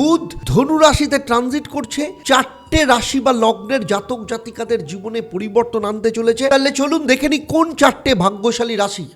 বুধ ধনু রাশিতে ট্রানজিট করছে। চারটে রাশি বা লগ্নের জাতক জাতিকাদের জীবনে পরিবর্তন আনতে চলেছে। তাহলে চলুন দেখে নি কোন চারটে ভাগ্যশালী রাশি।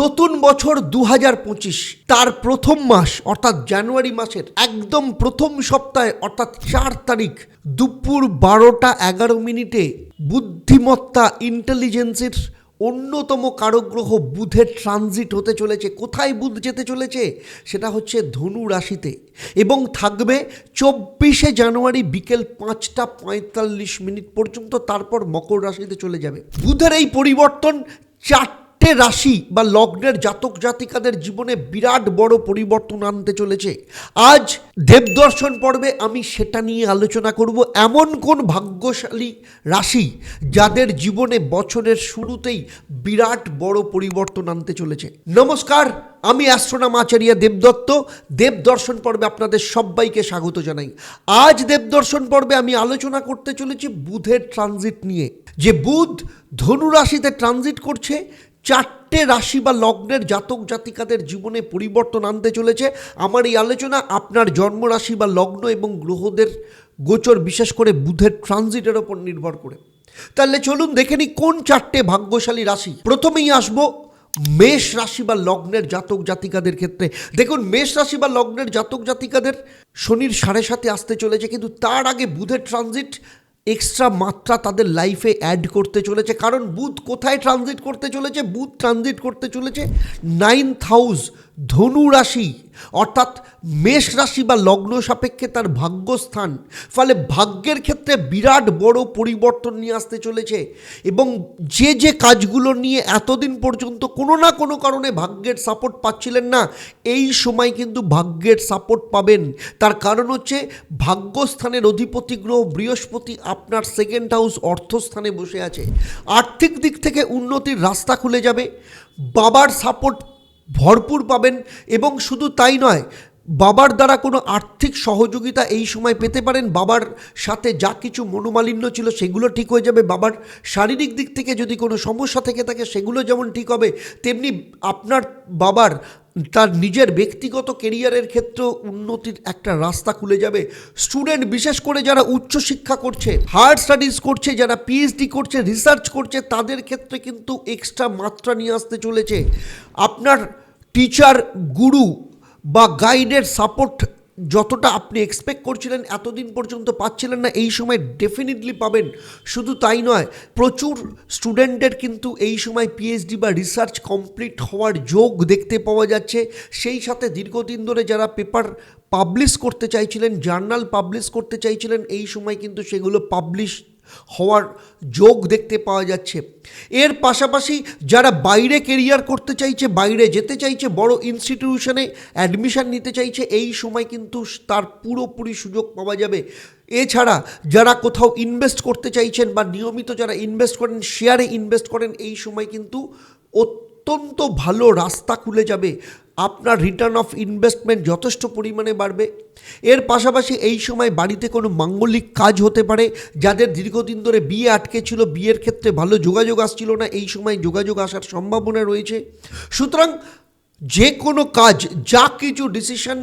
নতুন বছর দু হাজার পঁচিশ, তার প্রথম মাস, অর্থাৎ জানুয়ারি মাসের একদম প্রথম সপ্তাহে, অর্থাৎ চার তারিখ, দুপুর বারোটা এগারো মিনিটে বুদ্ধিমত্তা ইন্টেলিজেন্সের অন্যতম কারগ্রহ বুধের ট্রানজিট হতে চলেছে। কোথায় বুধ যেতে চলেছে? সেটা হচ্ছে ধনু রাশিতে। এবং থাকবে চব্বিশে জানুয়ারি বিকেল পাঁচটা পঁয়তাল্লিশ মিনিট পর্যন্ত, তারপর মকর রাশিতে চলে যাবে। বুধের এই পরিবর্তন চার চারটে রাশি বা লগ্নের জাতক জাতিকাদের জীবনে বিরাট বড় পরিবর্তন আনতে চলেছে। আজ দেবদর্শন পর্বে আমি সেটা নিয়ে আলোচনা করব এমন কোন ভাগ্যশালী রাশি যাদের জীবনে বছরের শুরুতেই বিরাট বড় পরিবর্তন আনতে চলেছে। নমস্কার, আমি অ্যাস্ট্রোনাম আচার্য দেবদত্ত দেবদর্শন পর্বে আপনাদের সবাইকে স্বাগত জানাই। আজ দেবদর্শন পর্বে আমি আলোচনা করতে চলেছি বুধের ট্রানজিট নিয়ে। যে বুধ ধনু রাশিতে ট্রানজিট করছে চারটে রাশি বা লগ্নের জাতক জাতিকাদের জীবনে পরিবর্তন আনতে চলেছে। আমার এই আলোচনা আপনার জন্মরাশি বা লগ্ন এবং গ্রহদের গোচর, বিশেষ করে বুধের ট্রানজিটের ওপর নির্ভর করে। তাহলে চলুন দেখে নিই কোন চারটে ভাগ্যশালী রাশি। প্রথমেই আসব মেষ রাশি বা লগ্নের জাতক জাতিকাদের ক্ষেত্রে। দেখুন, মেষ রাশি বা লগ্নের জাতক জাতিকাদের শনির সাড়ে সাথে আসতে চলেছে, কিন্তু তার আগে বুধের ট্রানজিট এক্সট্রা মাত্রা তাদের লাইফে অ্যাড করতে চলেছে। কারণ বুধ কোথায় ট্রানজিট করতে চলেছে? বুধ ট্রানজিট করতে চলেছে নাইন্থ হাউস ধনু রাশি, অর্থাৎ মেষ রাশি বা লগ্ন সাপেক্ষে তার ভাগ্যস্থান। ফলে ভাগ্যের ক্ষেত্রে বিরাট বড় পরিবর্তন নিয়ে আসতে চলেছে এবং যে যে কাজগুলো নিয়ে এতদিন পর্যন্ত কোনো না কোনো কারণে ভাগ্যের সাপোর্ট পাচ্ছিলেন না, এই সময় কিন্তু ভাগ্যের সাপোর্ট পাবেন। তার কারণ হচ্ছে ভাগ্যস্থানের অধিপতি গ্রহ বৃহস্পতি আপনার সেকেন্ড হাউস অর্থস্থানে বসে আছে। আর্থিক দিক থেকে উন্নতির রাস্তা খুলে যাবে। বাবার সাপোর্ট ভরপুর পাবেন এবং শুধু তাই নয়, বাবার দ্বারা কোনো আর্থিক সহযোগিতা এই সময় পেতে পারেন। বাবার সাথে যা কিছু মনোমালিন্য ছিল সেগুলো ঠিক হয়ে যাবে। বাবার শারীরিক দিক থেকে যদি কোনো সমস্যা থেকে থাকে, সেগুলো যেমন ঠিক হবে, তেমনি আপনার বাবার, তার নিজের ব্যক্তিগত কেরিয়ারের ক্ষেত্রেও উন্নতির একটা রাস্তা খুলে যাবে। স্টুডেন্ট বিশেষ করে যারা উচ্চশিক্ষা করছে, হায়ার স্টাডিজ করছে, যারা পিএইচডি করছে, রিসার্চ করছে, তাদের ক্ষেত্রে কিন্তু এক্সট্রা মাত্রা নিয়ে আসতে চলেছে। আপনার টিচার গুরু বা গাইডের সাপোর্ট যতটা আপনি এক্সপেক্ট করছিলেন, এতদিন পর্যন্ত পাচ্ছিলেন না, এই সময় ডেফিনেটলি পাবেন। শুধু তাই নয়, প্রচুর স্টুডেন্টের কিন্তু এই সময় পিএইচডি বা রিসার্চ কমপ্লিট হওয়ার যোগ দেখতে পাওয়া যাচ্ছে। সেই সাথে দীর্ঘদিন ধরে যারা পেপার পাবলিশ করতে চাইছিলেন জার্নাল পাবলিশ করতে চাইছিলেন, এই সময় কিন্তু সেগুলো পাবলিশ হওয়ার যোগ দেখতে পাওয়া যাচ্ছে। এর পাশাপাশি যারা বাইরে কেরিয়ার করতে চাইছে, বাইরে যেতে চাইছে, বড় ইনস্টিটিউশনে অ্যাডমিশান নিতে চাইছে, এই সময় কিন্তু তার পুরোপুরি সুযোগ পাওয়া যাবে। এছাড়া যারা কোথাও ইনভেস্ট করতে চাইছেন বা নিয়মিত যারা ইনভেস্ট করেন শেয়ারে ইনভেস্ট করেন, এই সময় কিন্তু অত্যন্ত ভালো রাস্তা খুলে যাবে। আপনার রিটার্ন অফ ইনভেস্টমেন্ট যথেষ্ট পরিমাণে বাড়বে। এর পাশাপাশি এই সময় বাড়িতে কোনো মাঙ্গলিক কাজ হতে পারে, যাদের দীর্ঘদিন ধরে বিয়ে আটকে ছিল, বিয়ের ক্ষেত্রে ভালো যোগাযোগ আসছিল না, এই সময় যোগাযোগ আসার সম্ভাবনা রয়েছে। সুতরাং যে কোনো কাজ, যা কিছু ডিসিশন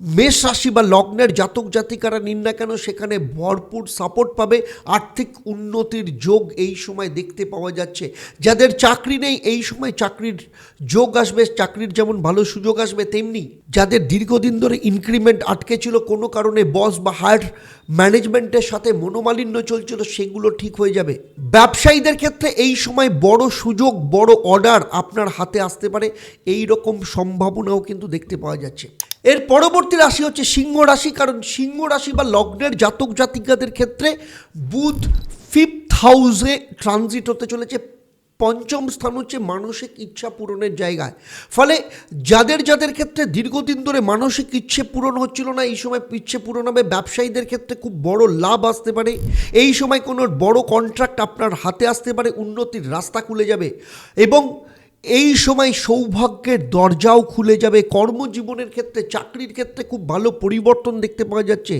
মেষ রাশি বা লগ্নের জাতক জাতিকারা নিন না কেন, সেখানে ভরপুর সাপোর্ট পাবে। আর্থিক উন্নতির যোগ এই সময় দেখতে পাওয়া যাচ্ছে। যাদের চাকরি নেই, এই সময় চাকরির যোগ আসবে। চাকরির যেমন ভালো সুযোগ আসবে, তেমনি যাদের দীর্ঘদিন ধরে ইনক্রিমেন্ট আটকে ছিল, কোনো কারণে বস বা হায়ার ম্যানেজমেন্টের সাথে মনোমালিন্য চলছিল, সেগুলো ঠিক হয়ে যাবে। ব্যবসায়ীদের ক্ষেত্রে এই সময় বড় সুযোগ, বড় অর্ডার আপনার হাতে আসতে পারে। এই রকম সম্ভাবনাও কিন্তু দেখতে পাওয়া যাচ্ছে। এর পরবর্তী রাশি হচ্ছে সিংহ রাশি, কারণ সিংহ রাশি বা লগ্নের জাতক জাতিকাদের ক্ষেত্রে বুধ ফিফথ হাউসে ট্রানজিট হতে চলেছে। পঞ্চম স্থান হচ্ছে মানসিক ইচ্ছা পূরণের জায়গায়। ফলে যাদের যাদের ক্ষেত্রে দীর্ঘদিন ধরে মানসিক ইচ্ছে পূরণ হচ্ছিল না, এই সময় ইচ্ছে পূরণ হবে। ব্যবসায়ীদের ক্ষেত্রে খুব বড় লাভ আসতে পারে। এই সময় কোনো বড় কন্ট্রাক্ট আপনার হাতে আসতে পারে, উন্নতির রাস্তা খুলে যাবে। এবং এই সময় সৌভাগ্যের দরজাও খুলে যাবে। কর্মজীবনের ক্ষেত্রে, চাকরির ক্ষেত্রে খুব ভালো পরিবর্তন দেখতে পাওয়া যাচ্ছে।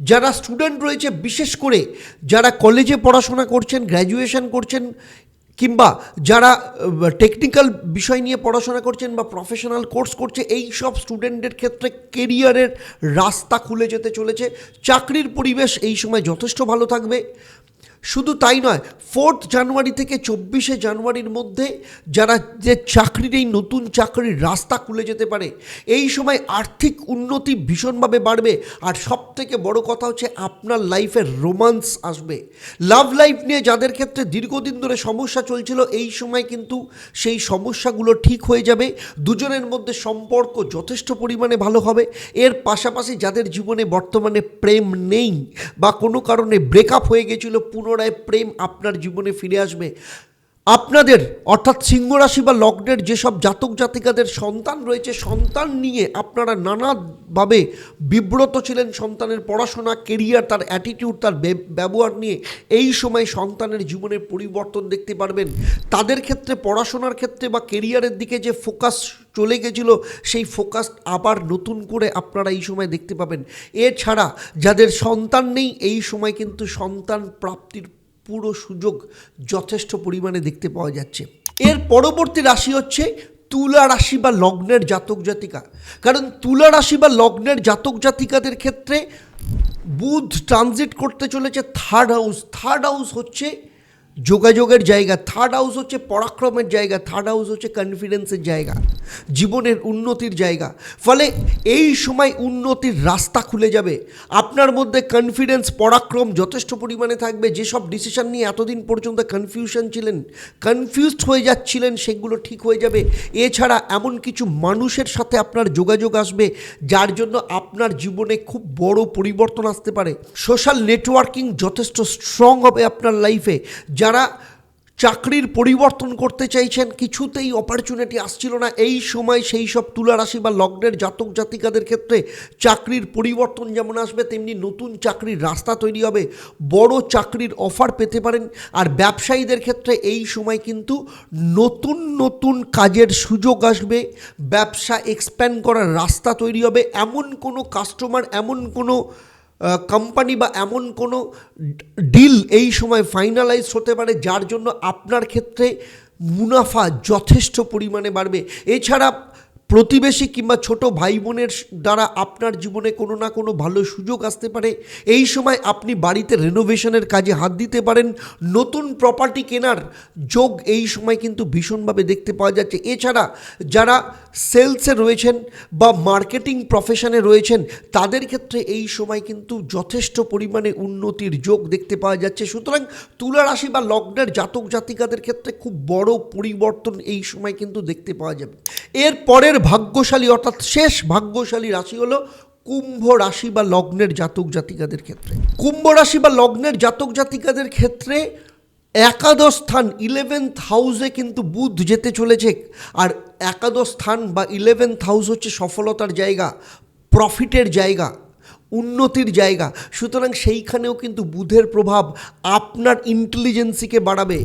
যারা স্টুডেন্ট রয়েছে, বিশেষ করে যারা কলেজে পড়াশোনা করছেন গ্র্যাজুয়েশন করছেন, কিংবা যারা টেকনিক্যাল বিষয় নিয়ে পড়াশোনা করছেন বা প্রফেশনাল কোর্স করছে, এই সব স্টুডেন্টদের ক্ষেত্রে কেরিয়ারের রাস্তা খুলে যেতে চলেছে। চাকরির পরিবেশ এই সময় যথেষ্ট ভালো থাকবে। শুধু তাই নয় ফোর্থ জানুয়ারি থেকে চব্বিশে জানুয়ারির মধ্যে যারা যে চাকরির, এই নতুন চাকরির রাস্তা খুলে যেতে পারে, এই সময় আর্থিক উন্নতি ভীষণভাবে বাড়বে। আর সব থেকে বড় কথা হচ্ছে, আপনার লাইফের রোমান্স আসবে। লাভ লাইফ নিয়ে যাদের ক্ষেত্রে দীর্ঘদিন ধরে সমস্যা চলছিল, এই সময় কিন্তু সেই সমস্যাগুলো ঠিক হয়ে যাবে। দুজনের মধ্যে সম্পর্ক যথেষ্ট পরিমাণে ভালো হবে। এর পাশাপাশি যাদের জীবনে বর্তমানে প্রেম নেই বা কোনো কারণে ব্রেকআপ হয়ে গেছিল পুনরায় প্রেম আপনার জীবনে ফিরে আসবে। আপনাদের, অর্থাৎ সিংহ রাশি বা লগ্নের যেসব জাতক জাতিকাদের সন্তান রয়েছে, সন্তান নিয়ে আপনারা নানাভাবে বিব্রত ছিলেন সন্তানের পড়াশোনা কেরিয়ার তার অ্যাটিটিউড তার ব্যবহার নিয়ে, এই সময় সন্তানের জীবনের পরিবর্তন দেখতে পারবেন। তাদের ক্ষেত্রে, পড়াশোনার ক্ষেত্রে বা কেরিয়ারের দিকে যে ফোকাস চলে গেছিল, সেই ফোকাস আবার নতুন করে আপনারা এই সময় দেখতে পাবেন। এছাড়া, যাদের সন্তান নেই, এই সময় কিন্তু সন্তান প্রাপ্তির পুরো সুযোগ যথেষ্ট পরিমাণে দেখতে পাওয়া যাচ্ছে। এর পরবর্তী রাশি হচ্ছে তুলা রাশি বা লগ্নের জাতক জাতিকা। কারণ তুলা রাশি বা লগ্নের জাতক জাতিকাদের ক্ষেত্রে বুধ ট্রানজিট করতে চলেছে থার্ড হাউস থার্ড হাউস হচ্ছে যোগাযোগের জায়গা। থার্ড হাউস হচ্ছে পরাক্রমের জায়গা। থার্ড হাউস হচ্ছে কনফিডেন্সের জায়গা। জীবনের উন্নতির জায়গা। ফলে এই সময় উন্নতির রাস্তা খুলে যাবে। আপনার মধ্যে কনফিডেন্স পরাক্রম যথেষ্ট পরিমাণে থাকবে। যেসব ডিসিশন নিয়ে এতদিন পর্যন্ত কনফিউশন ছিলেন কনফিউজড হয়ে যাচ্ছিলেন, সেগুলো ঠিক হয়ে যাবে। এছাড়া এমন কিছু মানুষের সাথে আপনার যোগাযোগ আসবে, যার জন্য আপনার জীবনে খুব বড় পরিবর্তন আসতে পারে। সোশ্যাল নেটওয়ার্কিং যথেষ্ট স্ট্রং হবে আপনার লাইফে যারা চাকরির পরিবর্তন করতে চাইছেন, কিছুতেই অপরচুনিটি আসছিল না। এই সময় সেই সব তুলা রাশি বা লগ্নের জাতক জাতিকাদের ক্ষেত্রে চাকরির পরিবর্তন যেমন আসবে, তেমনি নতুন চাকরির রাস্তা তৈরি হবে। বড় চাকরির অফার পেতে পারেন। আর ব্যবসায়ীদের ক্ষেত্রে এই সময় কিন্তু নতুন নতুন কাজের সুযোগ আসবে। ব্যবসা এক্সপ্যান্ড করার রাস্তা তৈরি হবে। এমন কোনো কাস্টমার এমন কোনো কোম্পানি বা এমন কোনো ডিল এই সময় ফাইনালাইজ হতে পারে যার জন্য আপনার ক্ষেত্রে মুনাফা যথেষ্ট পরিমাণে বাড়বে। এছাড়া প্রতিবেশী কিংবা ছোট ভাই বোনের দ্বারা আপনার জীবনে কোনো না কোনো ভালো সুযোগ আসতে পারে। এই সময় আপনি বাড়িতে রেনোভেশনের কাজে হাত দিতে পারেন। নতুন প্রপার্টি কেনার যোগ এই সময় কিন্তু ভীষণভাবে দেখতে পাওয়া যাচ্ছে। এছাড়া যারা সেলসে রয়েছেন বা মার্কেটিং প্রফেশনে রয়েছেন, তাদের ক্ষেত্রে এই সময় কিন্তু যথেষ্ট পরিমাণে উন্নতির যোগ দেখতে পাওয়া যাচ্ছে। সুতরাং তুলা রাশি বা লগ্নের জাতক জাতিকাদের ক্ষেত্রে খুব বড় পরিবর্তন এই সময় কিন্তু দেখতে পাওয়া যাবে। এর পরের ভাগ্যশালী, অর্থাৎ শেষ ভাগ্যশালী রাশি হলো কুম্ভ রাশি বা লগ্নের জাতক জাতিকাদের ক্ষেত্রে। কুম্ভ রাশি বা লগ্নের জাতক জাতিকাদের ক্ষেত্রে একাদশ স্থান ইলেভেন্থ হাউসে কিন্তু বুধ যেতে চলেছে। আর একাদশ স্থান বা ইলেভেন্থ হাউস হচ্ছে সফলতার জায়গা প্রফিটের জায়গা। উন্নতির জায়গা। সুতরাং সেইখানেও কিন্তু বুধের প্রভাব আপনার ইন্টেলিজেন্সিকে বাড়াবে।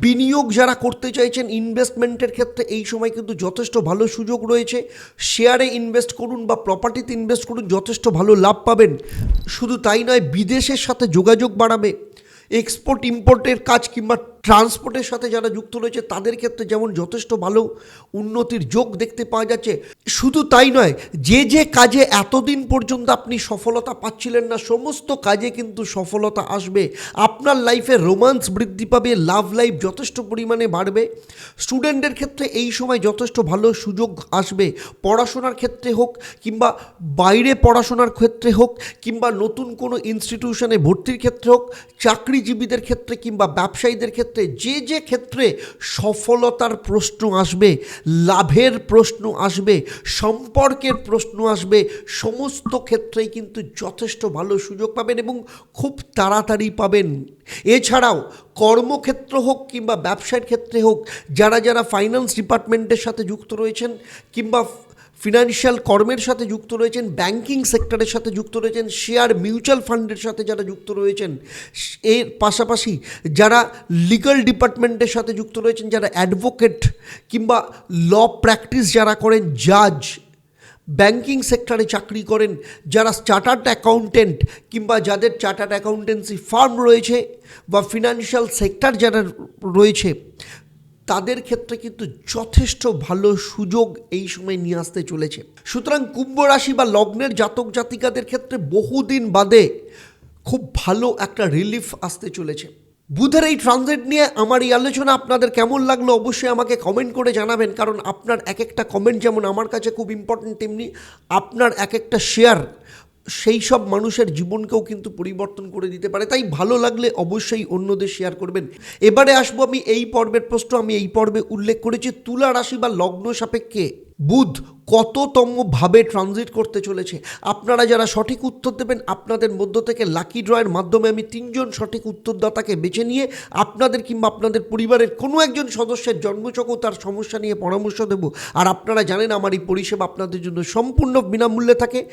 বিনিয়োগ যারা করতে চাইছেন ইনভেস্টমেন্টের ক্ষেত্রে এই সময় কিন্তু যথেষ্ট ভালো সুযোগ রয়েছে। শেয়ারে ইনভেস্ট করুন বা প্রপার্টিতে ইনভেস্ট করুন, যথেষ্ট ভালো লাভ পাবেন। শুধু তাই নয়, বিদেশের সাথে যোগাযোগ বাড়াবে। এক্সপোর্ট ইম্পোর্টের কাজ কিংবা ট্রান্সপোর্টের সাথে যারা যুক্ত রয়েছে, তাদের ক্ষেত্রে যেমন যথেষ্ট ভালো উন্নতির যোগ দেখতে পাওয়া যাচ্ছে, শুধু তাই নয়, যে যে কাজে এতদিন পর্যন্ত আপনি সফলতা পাচ্ছিলেন না, সমস্ত কাজে কিন্তু সফলতা আসবে। আপনার লাইফে রোমান্স বৃদ্ধি পাবে লাভ লাইফ যথেষ্ট পরিমাণে বাড়বে। স্টুডেন্টদের ক্ষেত্রে এই সময় যথেষ্ট ভালো সুযোগ আসবে। পড়াশোনার ক্ষেত্রে হোক কিংবা বাইরে পড়াশোনার ক্ষেত্রে হোক কিংবা নতুন কোনো ইনস্টিটিউশনে ভর্তির ক্ষেত্রে হোক চাকরিজীবীদের ক্ষেত্রে কিংবা ব্যবসায়ীদের ক্ষেত্রে, যে যে ক্ষেত্রে সফলতার প্রশ্ন আসবে, লাভের প্রশ্ন আসবে, সম্পর্কের প্রশ্ন আসবে, সমস্ত ক্ষেত্রেই কিন্তু যথেষ্ট ভালো সুযোগ পাবেন এবং খুব তাড়াতাড়ি পাবেন। এছাড়াও কর্মক্ষেত্র হোক কিংবা ব্যবসার ক্ষেত্রে হোক, যারা যারা ফাইন্যান্স ডিপার্টমেন্টের সাথে যুক্ত রয়েছেন কিংবা ফিনান্সিয়াল কর্মের সাথে যুক্ত রয়েছেন, ব্যাংকিং সেক্টরের সাথে যুক্ত রয়েছেন, শেয়ার মিউচুয়াল ফান্ডের সাথে যারা যুক্ত রয়েছেন, এর পাশাপাশি যারা লিগাল ডিপার্টমেন্টের সাথে যুক্ত রয়েছেন, যারা অ্যাডভোকেট কিংবা ল প্র্যাকটিস যারা করেন, জাজ, ব্যাংকিং সেক্টরে চাকরি করেন, যারা চার্টার্ড অ্যাকাউন্টেন্ট কিংবা যাদের চার্টার্ড অ্যাকাউন্টেন্সি ফার্ম রয়েছে বা ফিনান্সিয়াল সেক্টর যারা রয়েছে তাদের ক্ষেত্রে কিন্তু যথেষ্ট ভালো সুযোগ এই সময় নিয়ে আসতে চলেছে। সুতরাং কুম্ভ রাশি বা লগ্নের জাতক জাতিকাদের ক্ষেত্রে বহুদিন বাদে খুব ভালো একটা রিলিফ আসতে চলেছে। বুধের এই ট্রানজিট নিয়ে আমার এই আলোচনা আপনাদের কেমন লাগল অবশ্যই আমাকে কমেন্ট করে জানাবেন, কারণ আপনার এক একটা কমেন্ট যেমন আমার কাছে খুব ইম্পর্টেন্ট তেমনি আপনার এক একটা শেয়ার সেই সব মানুষের জীবনকেও কিন্তু পরিবর্তন করে দিতে পারে। তাই ভালো লাগলে অবশ্যই অন্যদের শেয়ার করবেন। এবারে আসব আমি এই পর্বের প্রশ্ন। আমি এই পর্বে উল্লেখ করেছি তুলা রাশি বা লগ্ন সাপেক্ষে। বুধ কততম ভাবে ট্রানজিট করতে চলেছে? আপনারা যারা সঠিক উত্তর দেবেন, আপনাদের মধ্য থেকে লাকি ড্রয়ের মাধ্যমে আমি তিনজন সঠিক উত্তরদাতাকে বেছে নিয়ে আপনাদের কিংবা আপনাদের পরিবারের কোনো একজন সদস্যের জন্মচক তার সমস্যা নিয়ে পরামর্শ দেব। আর আপনারা জানেন আমার এই পরিষেবা আপনাদের জন্য সম্পূর্ণ বিনামূল্যে থাকে।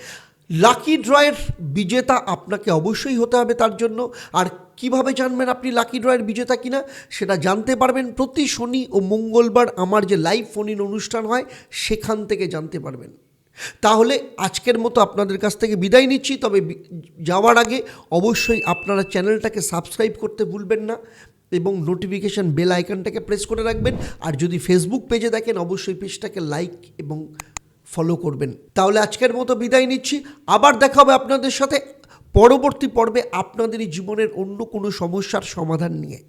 লাকি ড্রয়ের বিজেতা আপনাকে অবশ্যই হতে হবে তার জন্য। আর কীভাবে জানবেন আপনি লাকি ড্রয়ের বিজেতা কিনা, সেটা জানতে পারবেন প্রতি শনি ও মঙ্গলবার আমার যে লাইভ ফোন ইন অনুষ্ঠান হয়, সেখান থেকে জানতে পারবেন। তাহলে আজকের মতো আপনাদের কাছ থেকে বিদায় নিচ্ছি, তবে যাওয়ার আগে অবশ্যই আপনারা চ্যানেলটাকে সাবস্ক্রাইব করতে ভুলবেন না এবং নোটিফিকেশান বেল আইকনটাকে প্রেস করে রাখবেন। আর যদি ফেসবুক পেজে দেখেন, অবশ্যই পেজটাকে লাইক এবং ফলো করবেন। তাহলে আজকের মতো বিদায় নিচ্ছি। আবার দেখা হবে আপনাদের সাথে পরবর্তী পর্বে আপনাদেরই জীবনের অন্য কোনো সমস্যার সমাধান নিয়ে।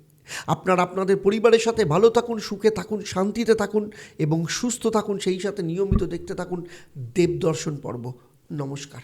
আপনার আপনাদের পরিবারের সাথে ভালো থাকুন, সুখে থাকুন, শান্তিতে থাকুন এবং সুস্থ থাকুন, সেই সাথে নিয়মিত দেখতে থাকুন দেবদর্শন পর্ব। নমস্কার।